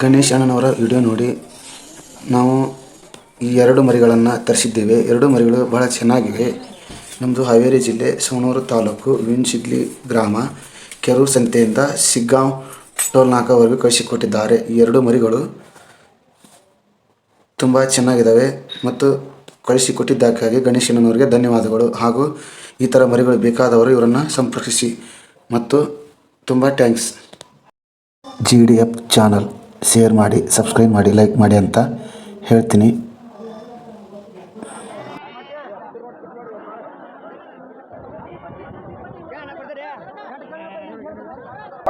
Ganesh ಅಣ್ಣನವರ video ನೋಡಿ ನಾವು ಈ ಎರಡು ಮರಿಗಳನ್ನು ತರಿಸಿದ್ದೇವೆ. ಎರಡು ಮರಿಗಳು ಬಹಳ ಚೆನ್ನಾಗಿವೆ. ನಮ್ಮದು ಹಾವೇರಿ ಜಿಲ್ಲೆ ಸೋನೂರು ತಾಲೂಕು ವಿನ್ಸಿಡ್ಲಿ ಗ್ರಾಮ. ಕೆರೂರು ಸಂತೆಯಿಂದ ಸಿಗ್ಗಾಂವ್ ಟೋಲ್ ನಾಕವರೆಗೂ ಕಳಿಸಿಕೊಟ್ಟಿದ್ದಾರೆ. ಈ ಎರಡು ಮರಿಗಳು ತುಂಬ ಚೆನ್ನಾಗಿದ್ದಾವೆ ಮತ್ತು ಕಳಿಸಿಕೊಟ್ಟಿದ್ದಕ್ಕಾಗಿ ಗಣೇಶನವರಿಗೆ ಧನ್ಯವಾದಗಳು. ಹಾಗೂ ಈ ಥರ ಮರಿಗಳು ಬೇಕಾದವರು ಇವರನ್ನು ಸಂಪರ್ಕಿಸಿ ಮತ್ತು ತುಂಬ thanks. G D F channel share ಮಾಡಿ, ಸಬ್ಸ್ಕ್ರೈಬ್ ಮಾಡಿ, ಲೈಕ್ ಮಾಡಿ ಅಂತ ಹೇಳ್ತೀನಿ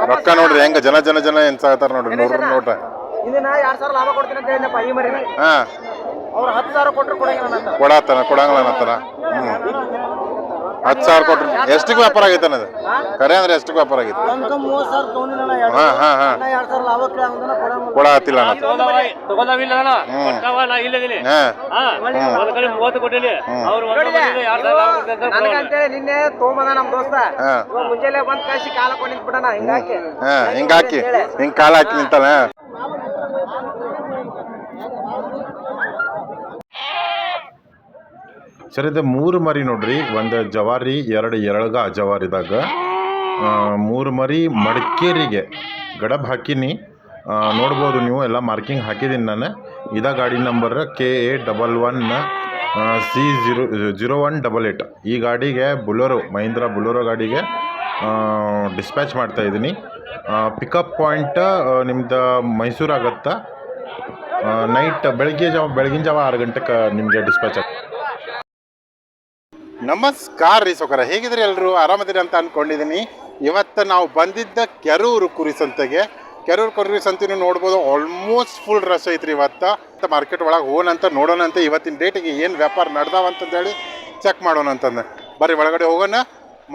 ರೊಕ್ಕ ನೋಡ್ರಿ ಹೆಂಗ ಜನ ಜನ ಜನ ಏನ್ ಸಾಗತಾರ ನೋಡ್ರಿ ನೂರ ನೋಡ್ರಿ ಇದನ್ನ ಎರಡ್ ಸಾವಿರ ಲಾಭ ಕೊಡ್ತೀನಿ ಅಂತ ಹೇಳಿನಪ್ಪ ಈ ಮರಿ ಹಾ. ಅವ್ರು ಹತ್ತು ಸಾವಿರ ಕೊಟ್ಟರು ಕೊಡಂಗಿಲ್ಲ ನನ್ನ ಕೊಡಾತನ ಕೊಡಂಗಿಲ್ಲ ಅನ್ನತ್ತಾರ ಹ್ಮ್. ಹತ್ತು ಸಾವಿರ ಕೊಟ್ರಿ. ಎಷ್ಟಕ್ಕೆ ವ್ಯಾಪಾರ ಆಗೈತೆ ಅನ್ನೋದು? ಕರೆ ಅಂದ್ರೆ ಎಷ್ಟಕ್ಕೆ ವ್ಯಾಪಾರ ಆಗೈತೆ? ಹತ್ತಿಲ್ಲ ಹಾ ಹಾ ಹಾ. ಕಡೆ ನನಗಂತೇಳಿ ನಿನ್ನೆ ತೋಮದ ನಮ್ ದೋಸ್ತ. ಮುಂಜಾನೆ ಬಂದ್ ಕಳ್ಸಿ ಕಾಲ ಕೊಂಡಿದ್ ಬಿಡಣ ಹಿಂಗಾಕಿ ಹಾ ಹಿಂಗ ಹಾಕಿ. ಹಿಂಗ್ ಕಾಲ ಹಾಕಿ ನಿಂತಾನ? ಸರ್ ಇದು ಮೂರು ಮರಿ ನೋಡ್ರಿ. ಒಂದು ಜವಾರಿ, ಎರಡು ಎಳಗ ಜವಾರಿದಾಗ. ಮೂರು ಮರಿ ಮಡಿಕೇರಿಗೆ ಗಡಬ್ ಹಾಕಿನಿ. ನೋಡ್ಬೋದು ನೀವು, ಎಲ್ಲ ಮಾರ್ಕಿಂಗ್ ಹಾಕಿದ್ದೀನಿ ನಾನು. ಇದ ಗಾಡಿ number K A double one C zero zero one double eight ಈ ಗಾಡಿಗೆ ಬುಲೋರೋ, ಮಹೀಂದ್ರ ಬುಲೋರೋ ಗಾಡಿಗೆ ಡಿಸ್ಪ್ಯಾಚ್ ಮಾಡ್ತಾ ಇದ್ದೀನಿ ಪಿಕಪ್ ಪಾಯಿಂಟ್ ನಿಮ್ದು ಮೈಸೂರು ಆಗತ್ತಾ ನೈಟ್ ಬೆಳಗ್ಗೆ ಜಾವ, ಬೆಳಗಿನ ಜಾವ ಆರು ಗಂಟೆಗೆ ನಿಮಗೆ ಡಿಸ್ಪ್ಯಾಚ್ ಆಗ ನಮಸ್ಕಾರ ರೀ ಸೋಕರ ಹೇಗಿದ್ರಿ ಎಲ್ಲರೂ ಆರಾಮದಿರಿ ಅಂತ ಅಂದ್ಕೊಂಡಿದ್ದೀನಿ ಇವತ್ತು ನಾವು ಬಂದಿದ್ದ ಕೆರೂರು ಕುರಿ ಸಂತೆಗೆ. ಕೆರೂರು ಕುರಿ ಸಂತೆನೂ ನೋಡ್ಬೋದು ಆಲ್ಮೋಸ್ಟ್ ಫುಲ್ ರಶ್ ಐತ್ರಿ ಇವತ್ತು. ಮಾರ್ಕೆಟ್ ಒಳಗೆ ನೋಡೋಣ ಅಂತ ಇವತ್ತಿನ ಡೇಟಿಗೆ ಏನು ವ್ಯಾಪಾರ ನಡೆದಾವ ಅಂತಂದೇಳಿ ಚೆಕ್ ಮಾಡೋಣ ಅಂತಂದು. ಬರೀ ಒಳಗಡೆ ಹೋಗೋಣ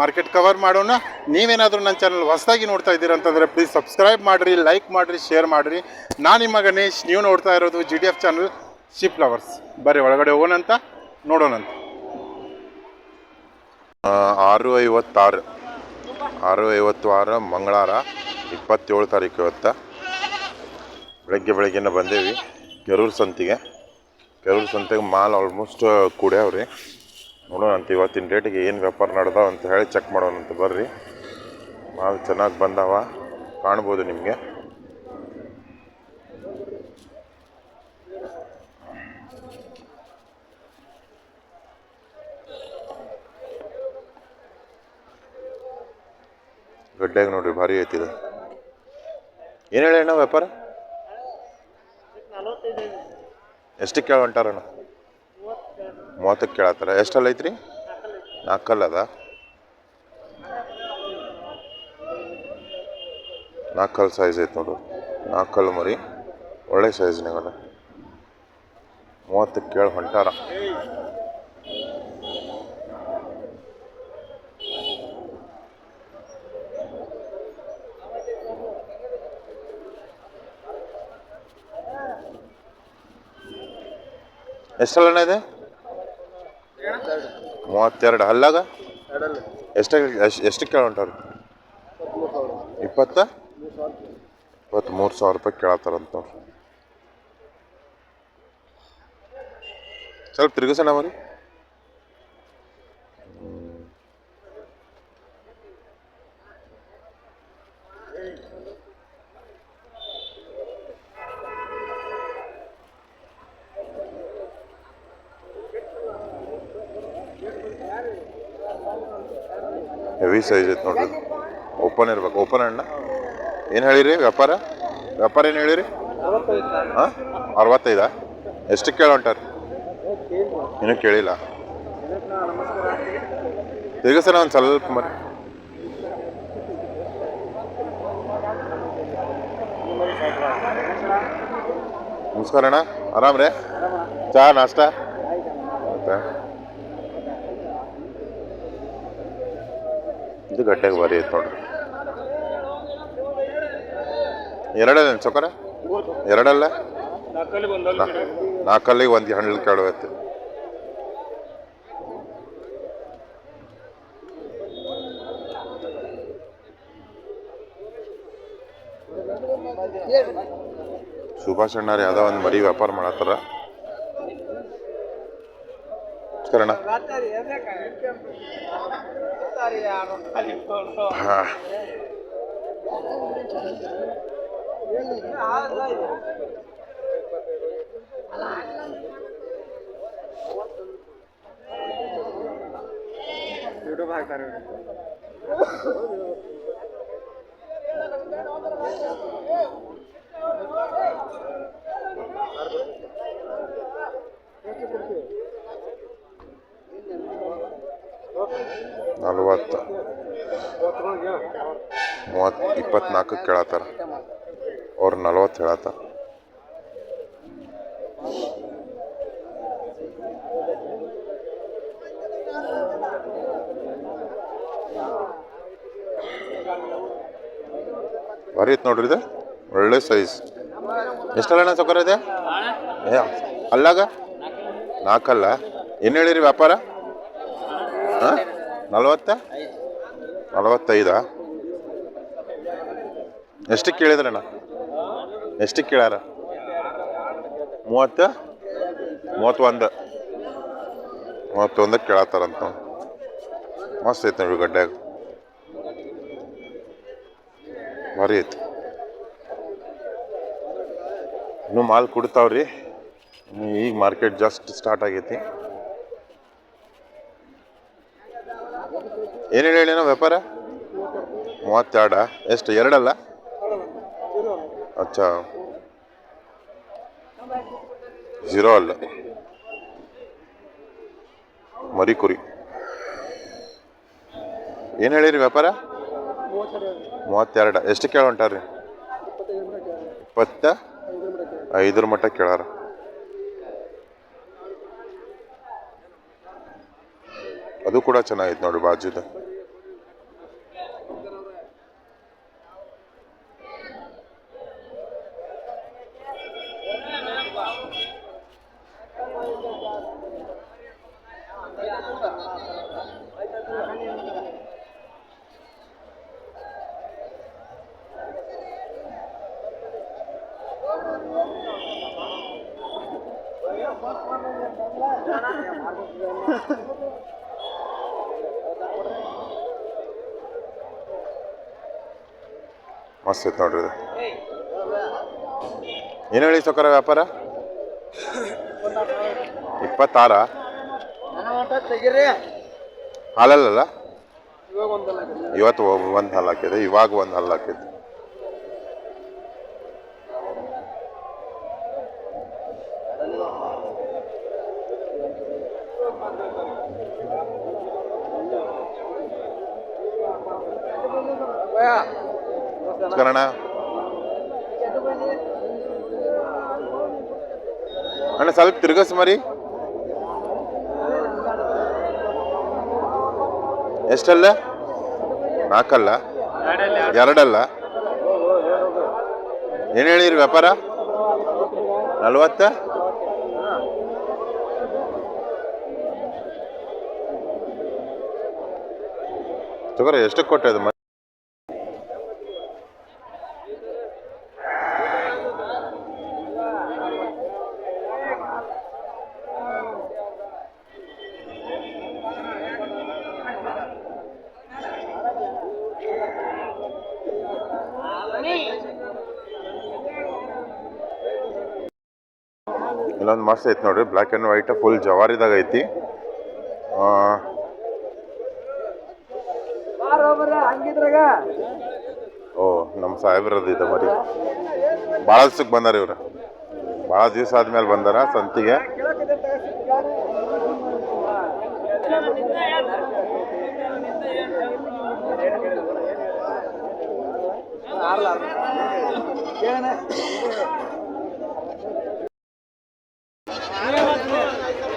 ಮಾರ್ಕೆಟ್ ಕವರ್ ಮಾಡೋಣ. ನೀವೇನಾದರೂ ನನ್ನ ಚಾನಲ್ ಹೊಸದಾಗಿ ನೋಡ್ತಾ ಇದ್ದೀರ ಅಂತಂದರೆ ಪ್ಲೀಸ್ ಸಬ್ಸ್ಕ್ರೈಬ್ ಮಾಡಿರಿ ಲೈಕ್ ಮಾಡಿರಿ ಶೇರ್ ಮಾಡಿರಿ. ನಾನು ನಿಮ್ಮ ಗಣೇಶ್, ನೀವು ನೋಡ್ತಾ ಇರೋದು G D F channel sheep lovers ಬರ್ರಿ, ಒಳಗಡೆ ಹೋಗೋಣಂತ ನೋಡೋಣಂತ ಆರು ಐವತ್ತಾರು. ಆರು ಐವತ್ತು ಆರು ಮಂಗಳವಾರ, ಇಪ್ಪತ್ತೇಳು ತಾರೀಕು ಇವತ್ತು. ಬೆಳಗ್ಗೆ ಬೆಳಗ್ಗೆನೇ ಬಂದೇವಿ. ಕೆರೂರು ಸಂತಿಗೆ. ಕೆರೂರು ಸಂತೆಗೆ ಮಾಲ್ ಆಲ್ಮೋಸ್ಟ್ ಕೂಡ್ಯಾವ್ರಿ ನೋಡೋಣ ಅಂತ ಇವತ್ತಿನ ಡೇಟಿಗೆ ಏನು ವ್ಯಾಪಾರ ನಡೆದಾವ ಅಂತ ಹೇಳಿ ಚೆಕ್ ಮಾಡೋಣಂತ ಬರ್ರಿ. ಮಾಲ್ ಚೆನ್ನಾಗಿ ಬಂದಾವ. ಕಾಣ್ಬೋದು ನಿಮಗೆ. ಗಡ್ಡೆಗೆ ನೋಡ್ರಿ, ಭಾರಿ ಐತಿದೆ ಏನು ಹೇಳಿ ಅಣ್ಣ ವ್ಯಾಪಾರ? ಎಷ್ಟಕ್ಕೆ ಕೇಳ ಹೊಂಟಾರಣ್ಣ ಮೂವತ್ತಕ್ಕೆ ಕೇಳತ್ತಾರ. ಎಷ್ಟಲ್ಲ ಐತ್ರಿ? ನಾಲ್ಕಲ್ಲ ಅದ. ನಾಲ್ಕಲ್ ಸೈಜ್ ಐತೆ ನೋಡು. ನಾಲ್ಕಲ್ ಮರಿ. ಒಳ್ಳೆ ಸೈಜ್ನಾಗದ ಮೂವತ್ತಕ್ಕೆ ಕೇಳಿ ಹೊಂಟಾರ. ಎಷ್ಟಲ್ಲ ಇದೆ? ಮೂವತ್ತೆರಡು. ಹಲ್ಲಾಗ? ಎಷ್ಟು ಎಷ್ಟು ಕೇಳ ಹೊಂಟಾರ ಇಪ್ಪತ್ತ? ಮೂರು ಸಾವಿರ ರೂಪಾಯಿ ಕೇಳತ್ತಾರಂತ ನೋಡ್ರಿ ಸ್ವಲ್ಪ ತಿರುಗಿಸೋಣ ಮರಿ ಹೆವಿ ಸೈಜ್ ಐತೆ ನೋಡ್ರಿ. ಓಪನ್ ಇರ್ಬೇಕು. ಓಪನ್ ಅಣ್ಣ. ಏನು ಹೇಳಿರಿ? ವ್ಯಾಪಾರ? ವ್ಯಾಪಾರ ಏನು ಹೇಳಿರಿ? ಹಾಂ? ಅರವತ್ತೈದಾ? ಎಷ್ಟು ಕೇಳ ಇನ್ನು ಕೇಳಿಲ್ಲ. ಸರ್ ಒಂದು ಸ್ವಲ್ಪ ಮರಿ ನಮಸ್ಕಾರ ಅಣ್ಣ. ಆರಾಮ್ ರೀ ಚಾ, ನಾಷ್ಟ? ಮತ್ತೆ ಇದು ಗಡ್ಡೆಗೆ ಬರಿ ನೋಡ್ರಿ. ಎರಡಲ್ಲ ಚೊಕರ ಎರಡಲ್ಲ? ನಾಲ್ಕಲ್ಲಿ ಒಂದು ಹಣ್ಣು ಕೇಳುವತ್ತೆ ಸುಭಾಷ್ ಅಣ್ಣಾರು ಯಾವುದೋ ಒಂದು ಮರಿ ವ್ಯಾಪಾರ ಮಾಡತ್ತಾರ. ಕರಣ ಹಾ ಯೂಟ್ಯೂಬ್ ಹಾಕ್ತಾರೆ ನಲ್ವತ್ತು ಮೂವತ್ತು ಇಪ್ಪತ್ನಾಲ್ಕು ಕೇಳತ್ತಾರ ಅವ್ರು ನಲ್ವತ್ತು ಹೇಳತ್ತಾರ ಭಾರಿ ಐತೆ ನೋಡ್ರಿ ಇದು. ಒಳ್ಳೆ ಸೈಜ್ ಎಷ್ಟಲ್ಲ ಸೌಕರ್ಯ ಇದೆ? ಏ, ಅಲ್ಲಾಗ? ನಾಲ್ಕಲ್ಲ? ಏನು ಹೇಳಿರಿ ವ್ಯಾಪಾರ? ಹಾಂ? ನಲ್ವತ್ತ? ನಲವತ್ತೈದಾ? ಎಷ್ಟಕ್ಕೆ ಕೇಳಿದ್ರಣ್ಣ? ಎಷ್ಟಕ್ಕೆ ಕೇಳಾರ ಮೂವತ್ತು? ಮೂವತ್ತೊಂದು. ಮೂವತ್ತೊಂದಕ್ಕೆ ಕೇಳತ್ತಾರಂತ. ಮಸ್ತ್ ಐತೆ ನೋಡಿ ಗಡ್ಡ್ಯಾಗ. ಭಾರಿ ಐತಿ. ಇನ್ನೂ ಮಾಲ್ ಕುಡ್ತಾವ್ರಿ. ಈಗ ಮಾರ್ಕೆಟ್ ಜಸ್ಟ್ ಸ್ಟಾರ್ಟ್ ಆಗೈತಿ. ಏನು ಹೇಳಿ ಏನೋ ವ್ಯಾಪಾರ? ಮೂವತ್ತೆರಡ? ಎಷ್ಟು, ಎರಡಲ್ಲ? ಅಚ್ಚಾ ಝೀರೋ ಅಲ್ಲ ಮರಿ ಕುರಿ ಏನು ಹೇಳಿರಿ ವ್ಯಾಪಾರ? ಮೂವತ್ತೆರಡು. ಎಷ್ಟು ಕೇಳ ಹೊಂಟಾರ್ರಿ ಇಪ್ಪತ್ತ? ಐದರ ಮಟ್ಟ ಕೇಳಾರ. ಅದು ಕೂಡ ಚೆನ್ನಾಗೈತೆ ನೋಡಿ ಬಾಜುದ. ಮಸ್ತ್ ಐತೆ ನೋಡ್ರಿ. ಇದು ಏನು ಹೇಳಿ ಸೊಕರ ವ್ಯಾಪಾರ? ಇಪ್ಪತ್ತಾರ? ಹಾಲಲ್ಲಲ್ಲ? ಹಾಲಲ್ಲ ಇವತ್ತು ಒಂದು ಹಲ್ಲು ಹಾಕಿದೆ ಇವಾಗ ಒಂದು ಹಲ್ಲು ಹಾಕಿದೆ ನಮಸ್ಕಾರಣ್ಣ ಅಣ್ಣ, ಸ್ವಲ್ಪ ತಿರ್ಗಸ್ ಮರಿ. ಎಷ್ಟಲ್ಲ? ನಾಲ್ಕಲ್ಲ? ಎರಡಲ್ಲ? ಏನು ಹೇಳಿರಿ ವ್ಯಾಪಾರ? ನಲ್ವತ್ತ? ತಗೋರಿ, ಎಷ್ಟಕ್ಕೆ ಕೊಟ್ಟೆ ಇಲ್ಲೊಂದು ಮಸ್ತ್ ಐತೆ ನೋಡ್ರಿ. ಬ್ಲ್ಯಾಕ್ ಆ್ಯಂಡ್ ವೈಟ್ ಫುಲ್ ಜವಾರಿದಾಗ ಐತಿ. ಓ ನಮ್ಮ ಸಾಹೇಬ್ರದ್ದು ಇದೆ ಮರಿ. ಭಾಳ ದಿವ್ಸಕ್ಕೆ ಬಂದಾರ ಇವ್ರು. ಭಾಳ ದಿವಸ ಆದ್ಮೇಲೆ ಬಂದಾರ ಸಂತಿಗೆ.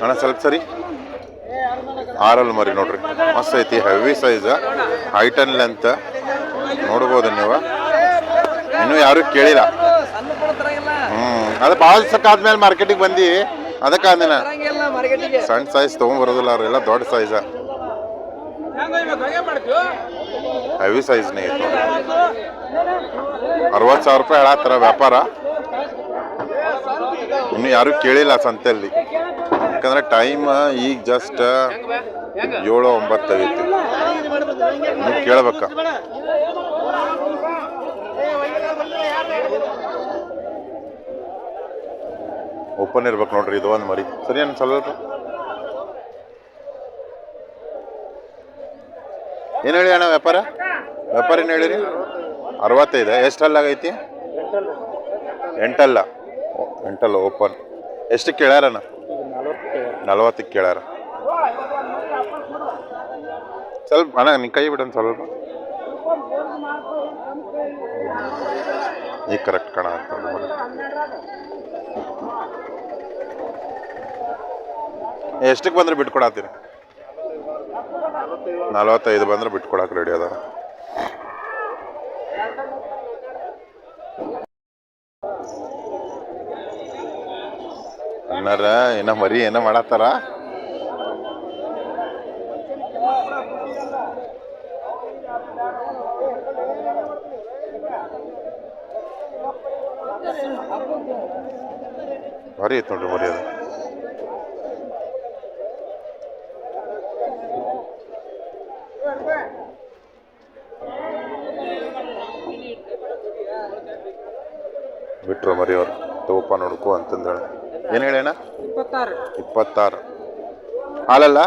ಅಣ್ಣ, ಸ್ವಲ್ಪ ಸರಿ. ಆರಲ್ ಮರಿ ನೋಡ್ರಿ. ಮಸ್ತ್ ಐತಿ heavy size height and length ನೋಡ್ಬೋದು ನೀವು. ಇನ್ನೂ ಯಾರು ಕೇಳಿಲ್ಲ. ಹ್ಮ್, ಅದು ಭಾಳ ಸಕ್ಕಾದ್ಮೇಲೆ ಮಾರ್ಕೆಟಿಗೆ ಬಂದಿ ಅದಕ್ಕೆ ಸಣ್ಣ ಸೈಜ್ ತೊಗೊಂಬರೋದಿಲ್ಲ ಅವರೆಲ್ಲ ದೊಡ್ಡ ಸೈಜ ಹೆವಿ ಸೈಜ್ನೇ ಐತಿ ಅರವತ್ತು ಸಾವಿರ ರೂಪಾಯಿ ಹೇಳತ್ತಾರ ವ್ಯಾಪಾರ. ಇನ್ನು ಯಾರು ಕೇಳಿಲ್ಲ ಸಂತೆಯಲ್ಲಿ. ಯಾಕಂದ್ರೆ ಟೈಮ್ ಈಗ ಜಸ್ಟ್ ಏಳು ಒಂಬತ್ತು ಆಗೈತಿ ನೀವು ಕೇಳ್ಬೇಕ. ಓಪನ್ ಇರ್ಬೇಕು ನೋಡ್ರಿ, ಇದು ಒಂದು ಮರಿ. ಸರಿ ಅನ್ ಸ್ವಲ್ಪ ಏನು ಹೇಳಿ ಅಣ್ಣ ವ್ಯಾಪಾರ? ವ್ಯಾಪಾರ ಏನು ಹೇಳಿರಿ? ಅರವತ್ತೈದು. ಎಷ್ಟಲ್ಲ ಆಗೈತಿ? ಎಂಟಲ್ಲ. ಎಂಟಲ್ಲ ಓಪನ್ ಎಷ್ಟು ಕೇಳ್ಯಾರಣ್ಣ? ನಲವತ್ತಕ್ಕೆ ಕೇಳಾರ. ಸ್ವಲ್ಪ ಅಣ್ಣ ನಿಮ್ಮ ಕೈ ಬಿಡೋಣ ಸ್ವಲ್ಪ. ಈಗ ಕರೆಕ್ಟ್ ಕಣ ಅಂತ ಎಷ್ಟಕ್ಕೆ ಬಂದ್ರೆ ಬಿಟ್ಕೊಡತ್ತೀರಿ ನಲವತ್ತೈದು ಬಂದ್ರೆ ಬಿಟ್ಕೊಡಕ್ಕೆ ರೆಡಿ ಅದ ಅಣ್ಣಾರ ಏನೋ ಮರಿ ಏನೋ ಮಾಡತ್ತಾರ ಭಾರಿ ಐತೆ ನೋಡ್ರಿ ಮರಿ ಅದು ಬಿಟ್ರು ಮರಿ ಅವ್ರು ತಗೋಪ ನೋಡ್ಕೊ ಅಂತಂದೇಳಿ ಏನು ಹೇಳಿ ಅಣ್ಣ? ಇಪ್ಪತ್ತಾರು. ಇಪ್ಪತ್ತಾರು. ಹಾಲಲ್ಲ?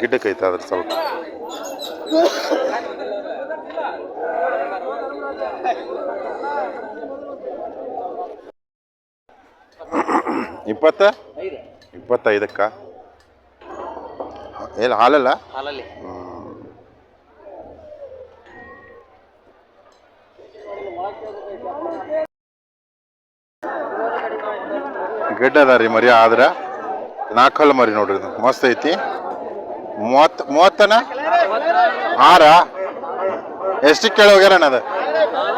ಗಿಡ್ಡಕ್ಕೆ ಐತೆ ಅದ್ರ ಸ್ವಲ್ಪ. ಇಪ್ಪತ್ತ? ಇಪ್ಪತ್ತೈದಕ್ಕ? ಏನು ಹಾಲಲ್ಲ? ಹಾಲಲ್ಲಿ. ಗಿಡ್ಡ ಅದ ರೀ ಮರಿ, ಆದ್ರೆ ನಾಲ್ಕಲ್ಲು ಮರಿ ನೋಡ್ರಿ ಇದು. ಮಸ್ತ್ ಐತಿ. ಮೂವತ್ತು, ಮೂವತ್ತನ? ಆರ? ಎಷ್ಟಕ್ಕೆ ಕೇಳಿ ಹೋಗ್ಯಾರ ಅದು?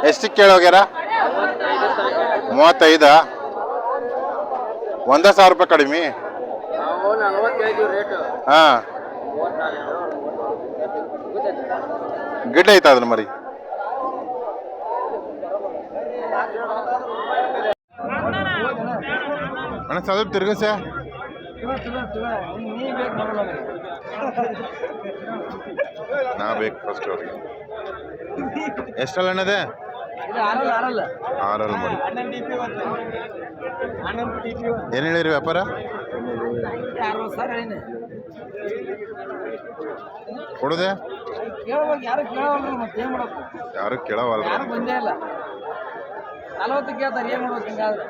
ಎಷ್ಟಕ್ಕೆ ಕೇಳಿ ಹೋಗ್ಯಾರ ಮೂವತ್ತೈದ? ಒಂದೇ ಸಾವಿರ ರೂಪಾಯಿ ಕಡಿಮೆ? ಹಾ. ಗಿಡ್ಡ ಐತ ಅದ್ರ ಮರಿ. ಅಣ್ಣ ಸ್ವಲ್ಪ ತಿರ್ಗ ನಾ ಬೇಕು ಫಸ್ಟ್ ಅವ್ರಿಗೆ. ಎಷ್ಟಲ್ಲ ಅಣ್ಣದೆ ಆರಲ್ಲ ಮಾಡಿ ಏನು ಹೇಳಿರಿ ವ್ಯಾಪಾರ? ಕೊಡುದೆ? ಯಾರು ಕೇಳವಲ್ಲ ಯಾರು ಬಂದೇ ಇಲ್ಲ. ನಲವತ್ತು ಕೇಳ್ತಾರೆ ಏನ್ ಮಾಡೋದು ಹಿಂಗಾದ್ರೆ?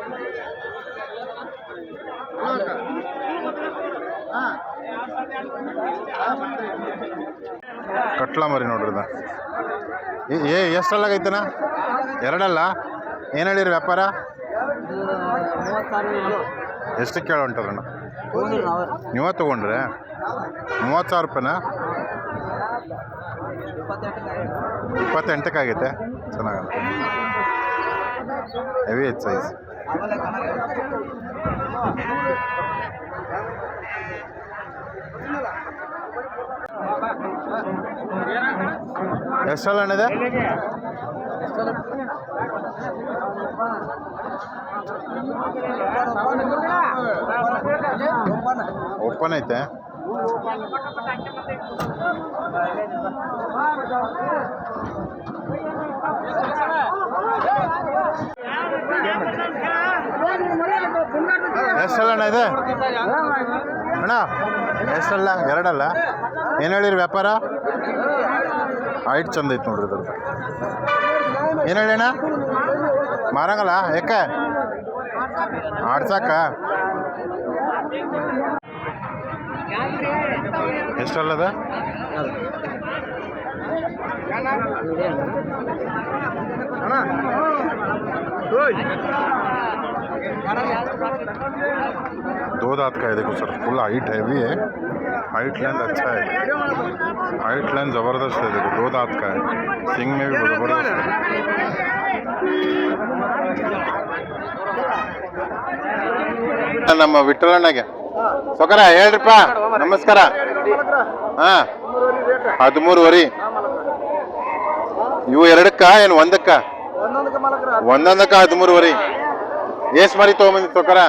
ಕಟ್ಲ ಮರಿ ನೋಡ್ರಿ ಇದ. ಏ- ಎಷ್ಟಲ್ಲ ಎಷ್ಟಲ್ಲಾಗೈತನ ಎರಡಲ್ಲ? ಏನು ಹೇಳಿರಿ ವ್ಯಾಪಾರ? ಎಷ್ಟು ಕೇಳ ನಾವೇ. ತಗೊಂಡ್ರೆ? ಮೂವತ್ತು ಸಾವಿರ ರೂಪಾಯಿನ? ಇಪ್ಪತ್ತೆಂಟಕ್ಕಾಗೈತೆ ಇಪ್ಪತ್ತೆಂಟಕ್ಕೆ ಆಗೈತೆ. ಚೆನ್ನಾಗಲ್ಲ. ಹೆವಿ ಐತೆ ಸೈಜ್ ಎಷ್ಟಲ್ಲ ಅಣ್ಣಿದೆ ಓಪನ್ ಐತೆ. ಎಷ್ಟಲ್ಲ ಅಣ್ಣ ಇದೆ? ಅಣ್ಣ ಎಷ್ಟಲ್ಲ ಎರಡಲ್ಲ. ಏನು ಹೇಳಿರಿ ವ್ಯಾಪಾರ? ಹೈಟ್ ಚಂದ ಐತೆ ನೋಡ್ರಿ ಇದ್ರದ್ದು. ಏನು ಹೇಳಿ ಅಣ್ಣ? ಮಾರಂಗಲ್ಲ ಯಾಕೆ? ಆಡ್ಸಾಕ? ಎಷ್ಟಲ್ಲದ ಅಣ್ಣ. दो दांत का है देखो सर फुल हाइट हैवी है हाइट लेंथ अच्छा है हाइट लेंथ ज़बरदस्त है देखो दो दांत का है सिंग में भी ज़बरदस्त है ನಮ್ಮ ವಿಠಲಣ್ಣಗೆ ಸೊಕರ ಹೇಳ್ರಿಪ್ಪ ನಮಸ್ಕಾರ ಹಾ ಹದಿಮೂರುವರಿ ಇವು ಎರಡಕ್ಕ ಏನು ಒಂದಕ್ಕ ಒಂದೊಂದಕ್ಕೆ ಮಲಕ್ರ ಒಂದೊಂದಕ್ಕ ಹದಿಮೂರುವರಿ ಎಷ್ಟ್ ಮರಿ ತೊಗೊಂಬಂದಿ ತೊಕರ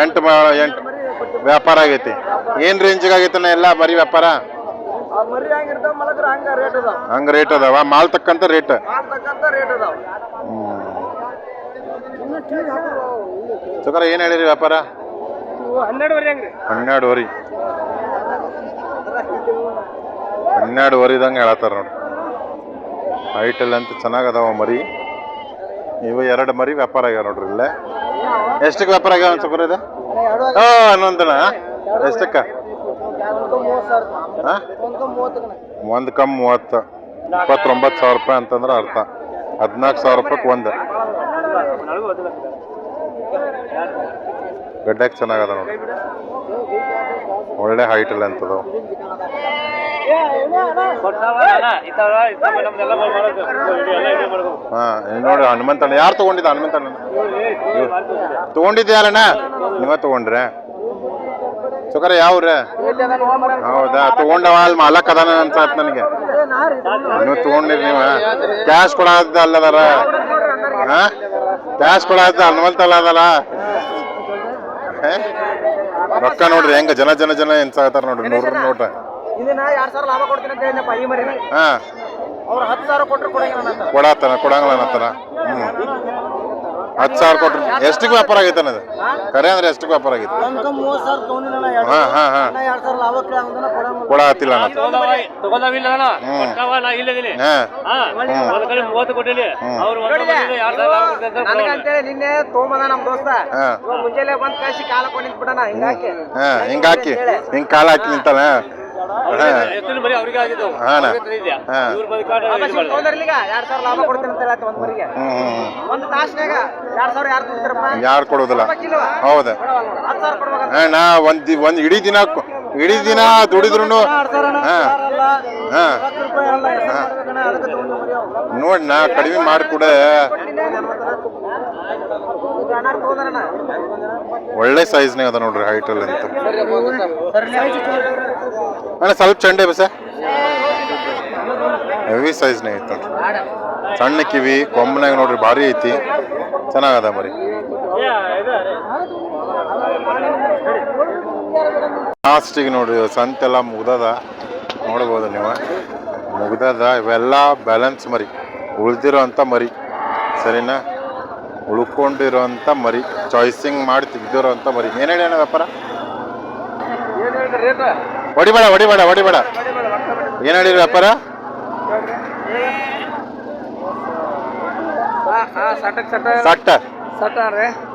ಎಂಟು. ಎಂಟು ವ್ಯಾಪಾರ ಆಗೈತಿ. ಏನ್ ರೇಂಜ್ ಆಗೈತನ ಎಲ್ಲ ಮರಿ ವ್ಯಾಪಾರ ಹಂಗ ರೇಟ್ ಅದಾವ. ಮಾಲ್ ತಕ್ಕಂತ ರೇಟ್ ತೊಕರ ಸೊಕರ ಏನ್ ಹೇಳಿರಿ ವ್ಯಾಪಾರ? ಹನ್ನೆರಡುವರೆ ವರಿ ಹನ್ನೆರಡುವರಿ. ಹನ್ನೆರಡುವರಿದಂಗೆ ಹೇಳತ್ತಾರ ನೋಡಿ ಹೈಟಲ್ ಅಂತ ಚೆನ್ನಾಗದಾವ ಮರಿ. ಇವು ಎರಡು ಮರಿ ವ್ಯಾಪಾರ ಆಗ್ಯಾವ ನೋಡ್ರಿ ಇಲ್ಲೇ. ಎಷ್ಟಕ್ಕೆ ವ್ಯಾಪಾರ ಆಗ್ಯಾವ ಅನ್ಸಕ್ರ ಇದು? ಹಾಂ ಎಷ್ಟಕ್ಕ? ಒಂದ್ ಮೂವತ್ತು ಕಮ್ ಮೂವತ್ತು ಇಪ್ಪತ್ತೊಂಬತ್ತು ಸಾವಿರ ರೂಪಾಯಿ ಅಂತಂದ್ರೆ ಅರ್ಥ. ಹದಿನಾಲ್ಕು ಸಾವಿರ ರೂಪಾಯಿಗೆ ಒಂದು. ಗಡ್ಡಕ್ಕೆ ಚೆನ್ನಾಗದ ನೋಡಿ ಒಳ್ಳೆ ಹೈಟ್ ಇಲ್ಲ ಅಂತದವು. ಹಾ ನೋಡಿ, ಹನುಮಂತಣ್ಣ. ಯಾರು ತಗೊಂಡಿದ್ದ ಹನುಮಂತಣ್ಣ? ತಗೊಂಡಿದ್ಯಾರಣ್ಣ ನೀವ ತಗೊಂಡ್ರೆ. ಸುಕರ ಯಾವ್ರೆ ಹೌದಾ ತಗೊಂಡವ ಅಲ್ಲಿ ಮಾಲಕ್ ಅದಾನ ಅನ್ಸತ್ ನನಗೆ. ನೀವು ತಗೊಂಡಿರಿ ನೀವ. ಕ್ಯಾಶ್ ಕೊಡಾದ ಅಲ್ಲದಾರ? ಹಾ? ಕ್ಯಾಶ್ ಕೊಡಾದ ಹನುಮಂತಲ್ಲ ಅದಲ್ಲ? ರೊಕ್ಕ ನೋಡ್ರಿ, ಹೆಂಗ ಜನ ಜನ ಜನ ಎನ್ಸಾಗತ್ತಾರ ನೋಡ್ರಿ ನೂರ ನೋಟ ಇದನ್ನ ಎರಡ್ ಸಾವಿರ ಲಾಭ ಕೊಡ್ತೀನಿ ಅಂತ ಹೇಳಿನಪ್ಪ ಈ ಮರಿನ. ಹಾ. ಅವ್ರು ಹತ್ತು ಸಾವಿರ ಕೊಟ್ರು ಕೊಡಂಗಿಲ್ಲ ಅಂತ ಕೊಡಾತನ ಕೊಡಂಗಿಲ್ಲ ಅನ್ನತ್ತಾರ ಹ್ಮ್. ಹತ್ತು ಸಾವಿರ ಕೊಟ್ರು ಎಷ್ಟಕ್ಕೆ ವ್ಯಾಪಾರ ಆಗೈತೆ ಅನ್ನೋದು ಕರೆ ಅಂದ್ರೆ ಎಷ್ಟಕ್ಕೆ ವ್ಯಾಪಾರ ಆಗೈತೆ? ಒಂದ್ಕ ಮೂವತ್ತು ಸಾವಿರ ತಗೊಂಡಿನ ಎರಡು ಹಾ ಹಾ. ಹಾ ಎರಡ್ ಸಾವಿರ ಲಾಭ ಕೇಳಂದ್ರೆ ಕೊಡಂಗಿಲ್ಲ. ಕೊಡಾತಿಲ್ಲ ಅನ್ನತ್ತ ತಗೊಂಡಾವಿಲ್ಲ ಹ್ಮ್. ಕೊಟ್ಟಾವ ನಾ ಇಲ್ಲದಿನಿ ಹಾ. ಹಾ. ಒಂದ್ ಕಡೆ ಮೂವತ್ತು ಕೊಟ್ಟಿನಿ. ಅವ್ರು ಒಂದ್ ಬಂದಿದ್ದು ಎರಡ್ ಸಾವಿರ ಲಾಭ ಕೊಡ್ತೀನಿ ಅಂತ ಕೊಡೋಣ. ನನಗಂತೇಳಿ ನಿನ್ನೆ ತೊಗೊಂಬಂದ ನಮ್ ದೋಸ್ತ. ಹಾ. ಇವಾಗ ಮುಂಜಾನೆ ಬಂದ್ ಕಳ್ಸಿ ಕಾಲ ಕೊಂಡು ಬಿಡಣ ಹಿಂಗಾಕಿ ಹಾ ಹಿಂಗ್ ಹಾಕಿ. ಹಿಂಗ್ ಕಾಲ ಹಾಕಿ ನಿಂತಾನ? ಯಾರು ಕೊಡೋದಿಲ್ಲ ಹೌದಾ ನಾ ಒಂದ್ ದಿ- ಒಂದ್ ಇಡೀ ದಿನ ಕೊ- ಇಡೀ ದಿನ ದುಡಿದ್ರು ನೋಡಿ ನಾ ಕಡಿಮೆ ಮಾಡಿಕೊಡ ನಮ್ಮ ಹತ್ರ ಇದು ಅಣ್ಣಾರ್ ತಗೊಂಡಾರಣ್ಣ. ಒಳ್ಳೆ ಸೈಜ್ನೇ ಅದ ನೋಡ್ರಿ ಹೈಟ್ ಅಂತ. ಅಣ್ಣ, ಸ್ವಲ್ಪ ಚಂಡೆ ಬಸ. ಹೆವಿ ಸೈಜ್ನೇ ಐತೆ ನೋಡ್ರಿ. ಸಣ್ಣ ಕಿವಿ ಕೊಂಬನಾಗ ನೋಡ್ರಿ ಭಾರಿ ಐತಿ. ಚೆನ್ನಾಗದ ಮರಿ. ಲಾಸ್ಟಿಗೆ ನೋಡ್ರಿ, ಸಂತೆಲ್ಲ ಮುಗ್ದದ. ನೋಡ್ಬೋದು ನೀವು. ಮುಗ್ದದ ಇವೆಲ್ಲ ಬ್ಯಾಲೆನ್ಸ್ ಮರಿ. ಉಳ್ದಿರೋಂಥ ಮರಿ. ಸರಿನಾ? ಉಳ್ಕೊಂಡಿರೋಂಥ ಮರಿ ಚಾಯ್ಸಿಂಗ್ ಮಾಡಿ ತೆಗ್ದಿರೋಂಥ ಮರಿ. ಏನು ಹೇಳಿ ಅಣ್ಣ ವ್ಯಾಪಾರ? ಹೊಡಿಬೇಡ ಹೊಡಿಬೇಡ ಹೊಡಿಬೇಡ. ಏನು ಹೇಳಿರಿ ವ್ಯಾಪಾರ? ಸಟ್ಟ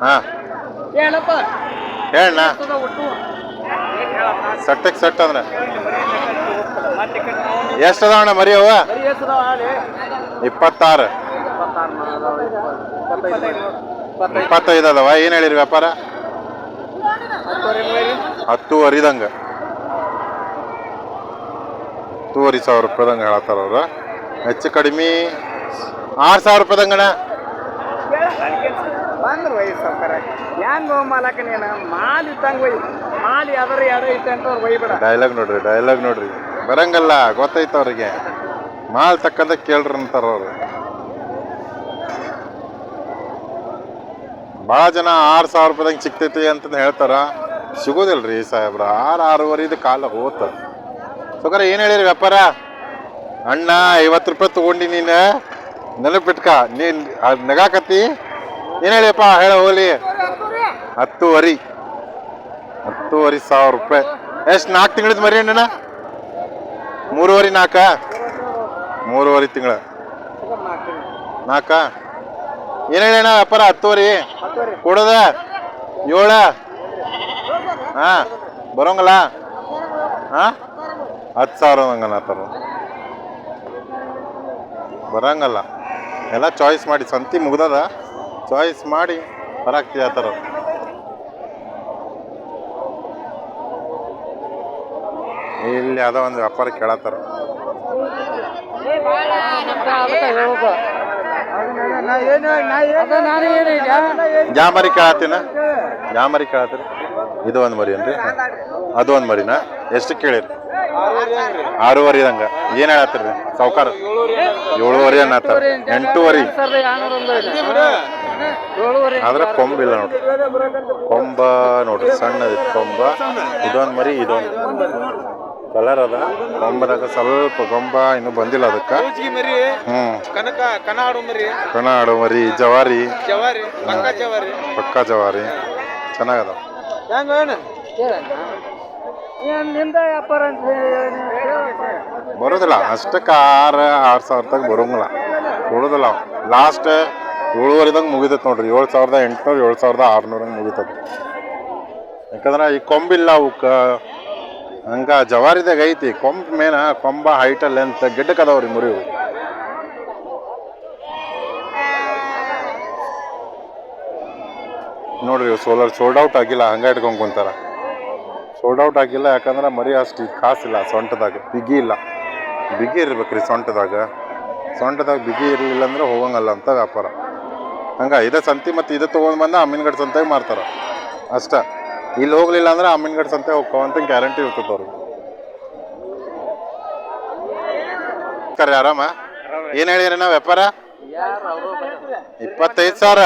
ಹಾಂ. ಹೇಳಣ್ಣ. ಸಟ್ಟಕ್ಕೆ ಸಟ್ ಅಂದ್ರೆ? ಎಷ್ಟು ಅಣ್ಣ ಮರಿ ಅವ? ಇಪ್ಪತ್ತಾರು. ಇಪ್ಪತ್ತೈದು ಅದಾವ. ಏನು ಹೇಳಿರಿ ವ್ಯಾಪಾರ? ಹತ್ತುವರಿದಂಗ ಹತ್ತುವರಿ ಸಾವಿರ ರೂಪಾಯಿದಂಗೆ ಹೇಳತ್ತಾರ ಅವ್ರು. ಹೆಚ್ಚು ಕಡಿಮೆ ಆರು ಸಾವಿರ ರೂಪಾಯಿದಂಗಣ ಬಂದ್ರು ಒಯ್ ಸಾವ್ಕಾರ ಹೆಂಗ್ ಮಾಲಕ ನೀನು ಮಾಲ್ ಇತ್ತಂಗ್ ಒಯ್ ಮಾಲ್ ಯಾವ್ದಾರ ಯಾರೋ ಐತೆ ಅಂತ ಅವ್ರು ಒಯ್ಬೇಡ. ಡೈಲಾಗ್ ನೋಡ್ರಿ ಡೈಲಾಗ್ ನೋಡ್ರಿ. ಬರಂಗಲ್ಲ ಗೊತ್ತೈತ ಅವ್ರಿಗೆ. ಮಾಲ್ ತಕ್ಕಂತ ಕೇಳ್ರಿ ಅಂತಾರ ಅವ್ರು. ಭಾಳ ಜನ ಆರು ಸಾವಿರ ರೂಪಾಯಿದಂಗೆ ಸಿಗ್ತೈತಿ ಅಂತಂದು ಹೇಳ್ತಾರ. ರೀ ಸಾಹೇಬ್ರ. ಆರು ಆರೂವರೆದು ಕಾಲ ಹೋತ. ಸುಖರ ಏನು ಹೇಳಿರಿ ವ್ಯಾಪಾರ? ಅಣ್ಣ, ಐವತ್ತು ರೂಪಾಯಿ ತೊಗೊಂಡು ನೀನು. ನೆನಪಿಟ್ಕ, ನೀನು ಅದು ನಗಾಕತ್ತಿ? ಏನು ಹೇಳಿಯಪ್ಪ, ಹೇಳ ಹೋಗ್ಲಿ. ಹತ್ತುವರಿ. ಹತ್ತುವರೆ ಸಾವಿರ ರೂಪಾಯಿ. ಎಷ್ಟು ನಾಲ್ಕು ತಿಂಗಳದ ಮರಿ ಅಣ್ಣನ? ಮೂರುವರೆ ನಾಲ್ಕ ಮೂರುವರೆ ತಿಂಗಳ. ನಾಲ್ಕ ಏನು ವ್ಯಾಪಾರ ಹತ್ತುವರಿ? ಕೊಡೋದ? ಏಳ? ಹಾ, ಬರೋಂಗಲ್ಲ? ಹಾ? ಹತ್ತು ಸಾವಿರ ಹಂಗನ್ನತ್ತಾರ ಬರಂಗಲ್ಲ. ಎಲ್ಲ ಚಾಯ್ಸ್ ಮಾಡಿ, ಸಂತಿ ಮುಗ್ದದ? ಚಾಯ್ಸ್ ಮಾಡಿ, ಬರಾಕ್ತಿ ಆ ಥರ ಇಲ್ಲಿ ಯಾವುದೋ ಒಂದು ವ್ಯಾಪಾರ ಕೇಳತ್ತಾರ. ಯಾ ಮರಿ ಕೇಳತ್ತೀನ? ಜಾಮರಿ ಕೇಳತ್ತೀರಿ? ಇದು ಒಂದು ಮರಿ ಏನ್ರಿ? ಅದು ಒಂದು ಮರಿನ? ಎಷ್ಟು ಕೇಳಿರಿ? ಆರೂವರೆ ಹಂಗ ಏನು ಹೇಳತ್ತೀರಿ? ಸಾವ್ಕಾರ? ಏಳುವರೆ ಅನ್ನತ್ತಾರ. ಎಂಟೂವರೆ. ಆದ್ರೆ ಕೊಂಬಿಲ್ಲ ನೋಡ್ರಿ. ಕೊಂಬ ನೋಡ್ರಿ. ಸಣ್ಣದ ಕೊಂಬ. ಇದೊಂದು ಮರಿ ಇದೊಂದು ಕಲರ್ ಅದ. ಗೊಂಬದಾಗ ಸ್ವಲ್ಪ ಗೊಂಬ ಇನ್ನು ಬಂದಿಲ್ಲ ಅದಕ್ಕೆ. ಹ್ಮ್. ಕನಕ ಕನ ಆಡು ಮರಿ. ಕಣ ಆಡೋ ಮರಿ ಜವಾರಿ. ಜವಾರಿ ಪಕ್ಕ ಜವಾರಿ. ಪಕ್ಕ ಜವಾರಿ. ಚೆನ್ನಾಗದ. ಬರೋದಿಲ್ಲ. ಅಷ್ಟಕ್ಕೆ ಆರು ಆರು ಸಾವಿರದಾಗ ತಗ ಬರೋಂಗಿಲ್ಲ. ಉಳಿದಿಲ್ಲ ಲಾಸ್ಟ್ ಏಳುವರೆದಂಗೆ ಮುಗಿತೈತೆ ನೋಡ್ರಿ. ಏಳು ಸಾವಿರದ ಎಂಟುನೂರು ಏಳು ಸಾವಿರದ ಆರುನೂರಂಗೆ ಮುಗಿತೈತೆ. ಯಾಕಂದ್ರೆ ಈ ಕೊಂಬಿಲ್ಲ ಅವಕ್ಕೆ. ಹಂಗ ಜವಾರಿದಾಗ ಐತಿ, ಕೊಂಬ ಮೇನ ಕೊಂಬ ಹೈಟಲ್ಲಿ ಅಂತ ಗಿಡ್ಡಕ್ಕೆ ಅದಾವ್ರಿ ಮುರಿ. ನೋಡ್ರಿ ಸೋಲಾರ್ ಸೋಲ್ಡ್ ಔಟ್ ಆಗಿಲ್ಲ, ಹಂಗ ಇಟ್ಕೊಂಡ್ ಕುಂತಾರ. ಸೋಲ್ಡ್ ಔಟ್ ಆಗಿಲ್ಲ, ಯಾಕಂದ್ರೆ ಮರಿ ಅಷ್ಟು ಕಾಸಿಲ್ಲ ಸೊಂಟದಾಗ, ಬಿಗಿ ಇಲ್ಲ. ಬಿಗಿ ಇರ್ಬೇಕ್ರಿ ಸೊಂಟದಾಗ. ಸೊಂಟದಾಗ ಬಿಗಿ ಇರಲಿಲ್ಲ ಅಂದ್ರೆ ಹೋಗಂಗಲ್ಲ ಅಂತ ವ್ಯಾಪಾರ. ಹಂಗ ಇದೇ ಸಂತಿ ಮತ್ತು ಇದು ತೊಗೊಂಡು ಬಂದು ಅಮ್ಮಿನಗಡೆ ಸಂತೆಗೆ ಮಾರ್ತಾರ. ಅಷ್ಟ. ಇಲ್ಲಿ ಹೋಗ್ಲಿಲ್ಲ ಅಂದ್ರೆ ಅಮ್ಮಿನಗಡೆ ಸಂತೆ ಹೋಗ್ತಾವಂತ ಗ್ಯಾರಂಟಿ ಇರ್ತದೆ ಅವ್ರಿಗೆ. ಕರೆ ಆರಾಮ? ಏನು ಹೇಳಿದ್ರಿ ನಾವು ವ್ಯಾಪಾರ? ಇಪ್ಪತ್ತೈದು ಸಾವಿರ.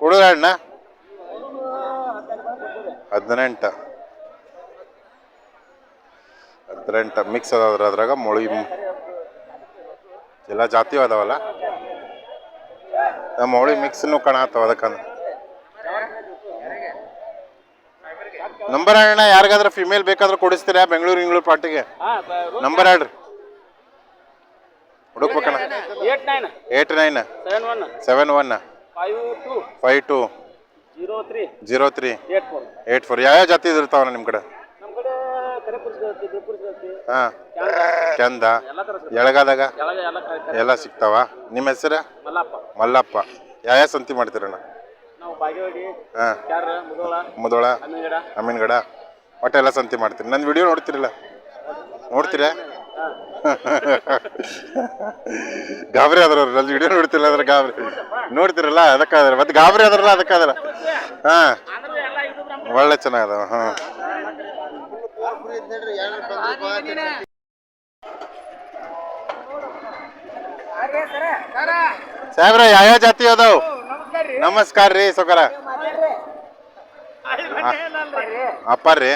ಕೊಡು ಅಣ್ಣ ಹದಿನೆಂಟ. ಹದಿನೆಂಟ. ಮಿಕ್ಸ್ ಅದಾವ್ರ ಅದ್ರಾಗ, ಮೊಳಿ ಎಲ್ಲ ಜಾತಿ ಅದಾವಲ್ಲ? ಮೊಳಿ ಮಿಕ್ಸ್ನು ಕಾಣತ್ತಾವ ಅದಕ್ಕಂದ. ನಂಬರ್ ಅಣ್ಣ ಯಾರಿಗಾದ್ರೂ ಫಿಮೇಲ್ ಬೇಕಾದ್ರೂ ಕೊಡಿಸ್ತೀರಾ ಬೆಂಗಳೂರು ಇಂಗ್ಳೂರು ಪಾರ್ಟಿಗೆ? ನಂಬರ್ ಹೇಳ್ರಿ. ಹುಡುಕ್ಬೇಕಣ್ಣ. Eight nine. Seven one five two zero three zero three eight four ಯಾವ್ಯಾವ ಜಾತಿ ಇರ್ತಾವಣ್ಣ ನಿಮ್ಮ ಕಡೆ? ಹಾಂ. ಚಂದ ಎಳಗಾದಾಗ? ಎಲ್ಲ ಸಿಗ್ತಾವ. ನಿಮ್ಮ ಹೆಸರು? ಮಲ್ಲಪ್ಪ. ಮಲ್ಲಪ್ಪ. ಯಾವ್ಯಾವ ಸಂತಿ ಮಾಡ್ತೀರಣ್ಣ? ಹಾಂ. ಮುದೋಳ ಅಮೀನ್ಗಡ ಒಟ್ಟು ಎಲ್ಲ ಸಂತಿ ಮಾಡ್ತೀನಿ. ನನ್ನ ವಿಡಿಯೋ ನೋಡ್ತಿರಲ್ಲ? ನೋಡ್ತೀರಾ? ಗಾಬರಿ ಆದ್ರ ನನ್ನ ವಿಡಿಯೋ ನೋಡ್ತಿರಲ್ಲ ಅಂದ್ರೆ ಗಾಬರಿ. ನೋಡ್ತಿರಲ್ಲ ಅದಕ್ಕಾದ್ರೆ. ಮತ್ತೆ ಗಾಬರಿ ಆದ್ರಲ್ಲ ಅದಕ್ಕಾದ್ರ. ಹಾ. ಒಳ್ಳೆ ಚೆನ್ನಾಗದ ಹಾ. ಸಾಹೇಬ್ರ ಯಾವ ಜಾತಿ ಅದಾವ? ನಮಸ್ಕಾರ ರೀ ಸೊಕರ. ಅಪ್ಪ ರೀ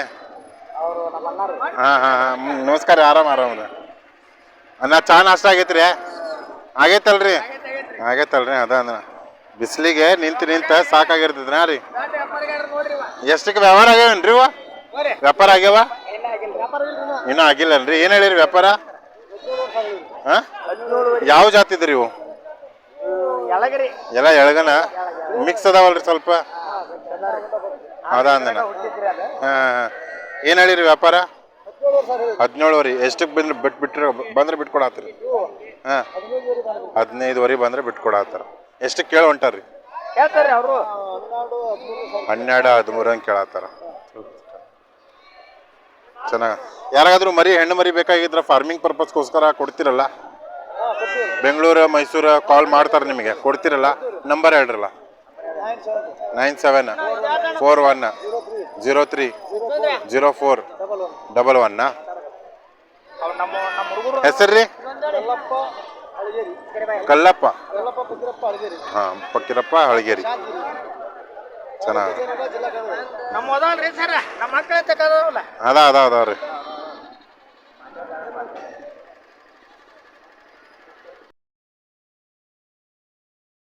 ಹಾಂ ಹಾಂ ನಮಸ್ಕಾರ ಆರಾಮ ಆರಾಮ ಅನ್ನ ಚಾ ನಾಷ್ಟ ಆಗೈತ್ರಿ? ಆಗೈತಲ್ರಿ? ಆಗೈತಲ್ರಿ ಅದ ಅಂದ್ರ ಬಿಸಿಲಿಗೆ ನಿಂತು ನಿಂತ ಸಾಕಾಗಿರ್ತದ್ರಿ ರೀ. ಎಷ್ಟಕ್ಕೆ ವ್ಯವಹಾರ ಆಗ್ಯಾವೇನ್ರಿ ಇವ ವ್ಯಾಪಾರ ಆಗ್ಯಾವ? ಇನ್ನೂ ರೀ ಏನು ಹೇಳಿರಿ ವ್ಯಾಪಾರ? ಹಾಂ? ಯಾವ ಜಾತಿದ್ರಿ ಇವು? ಎಳಗರಿ. ಎಲ್ಲ ಎಳಗನ? ಮಿಕ್ಸ್ ಅದಾವಲ್ರಿ ಸ್ವಲ್ಪ? ಅದ ಅಂದನ? ಹಾಂ ಏನು ಹೇಳಿರಿ ವ್ಯಾಪಾರ? ಹದಿನೇಳುವರೆ. ಎಷ್ಟಕ್ಕೆ ಬಂದ್ರೆ? ಬಿಟ್ಟು ಬಿಟ್ಟರೆ ಬಂದ್ರೆ ಬಿಟ್ಕೊಡತ್ತೀರಿ ಹಾಂ. ಹದಿನೈದುವರೆ ಬಂದ್ರೆ ಬಿಟ್ಕೊಡತ್ತಾರ ಎಷ್ಟಕ್ಕೆ ಕೇಳಿ ಹೊಂಟಾರ್ರಿ? ಹನ್ನೆರಡು ಹದಿಮೂರು ಹಂಗೆ ಕೇಳತ್ತಾರ. ಚೆನ್ನಾಗ ಯಾರಾದರೂ ಮರಿ ಹೆಣ್ಣು ಮರಿ ಬೇಕಾಗಿದ್ರೆ ಫಾರ್ಮಿಂಗ್ ಪರ್ಪಸ್ಗೋಸ್ಕರ ಕೊಡ್ತಿರಲ್ಲ? ಬೆಂಗಳೂರು ಮೈಸೂರು ಕಾಲ್ ಮಾಡ್ತಾರೆ ನಿಮಗೆ. ಕೊಡ್ತಿರಲ್ಲ? Number ಹೇಳ್ರಲ್ಲ? Nine seven four one zero three zero four double ಒನ್ನ ಹೆಸರ್ರಿ? ಕಲ್ಲಪ್ಪ ಹಾಂ ಪಕ್ಕಿರಪ್ಪ ಹಳಗೇರಿ. ಚೆನ್ನಾಗಿ. ನಮ್ಮ ಸರ್ ನಮ್ಮ ಮಕ್ಕಳ ತಕ್ಕದವಲ್ಲ ಅದ ಅದ ಅದಾವ್ರಿ.